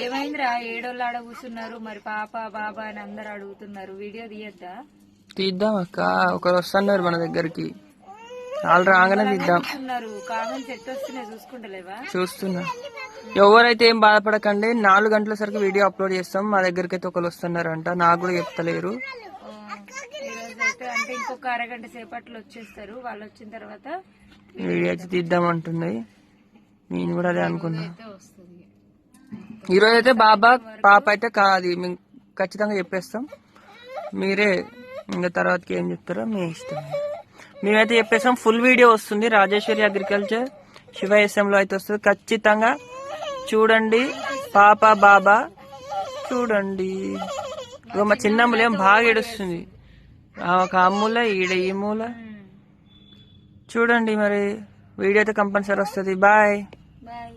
ఏమైందిరా? ఏడోళ్ళు ఆడ కూర్చున్నారు. మరి పాప బాబా అని అందరు అడుగుతున్నారు. వీడియో తీయద్దా? తీద్దాం అక్క. ఒకరు వస్తున్నారు మన దగ్గరికి. వాళ్ళు రాగానే తీద్దాం. కామెంట్స్ ఎట్టు వస్తున్నాయి. చూసుకుంటలేవా? చూస్తున్నా. ఎవరైతే ఏం బాధపడకండి నాలుగు గంటల సరికి వీడియో అప్లోడ్ చేస్తాం. మా దగ్గరికి అయితే ఒకరు వస్తున్నారంట. నాకు కూడా చెప్తలేరు. అంటే ఇంకొక అరగంట సేపట్లో వచ్చేస్తారు. వాళ్ళు వచ్చిన తర్వాత వీడియో అయితే తీద్దాం అంటుంది నేను కూడా అదే అనుకున్నా. ఈరోజు అయితే బాబా పాప అయితే కాదు. మేము ఖచ్చితంగా చెప్పేస్తాం. మీరే ఇంకా తర్వాతకి ఏం చెప్తారో మీ ఇష్టం. మేమైతే చెప్పేస్తాం ఫుల్ వీడియో వస్తుంది. రాజేశ్వరి అగ్రికల్చర్ శివ ఎస్ఎంలో అయితే వస్తుంది. ఖచ్చితంగా చూడండి. పాప బాబా చూడండి. ఇగో మా చిన్నమ్మలేం బాగా ఏడుస్తుంది. ఒక అమ్ముల ఈడ ఈ మూల. చూడండి మరి. వీడియో అయితే కంపల్సరీ వస్తుంది. బాయ్. బాయ్.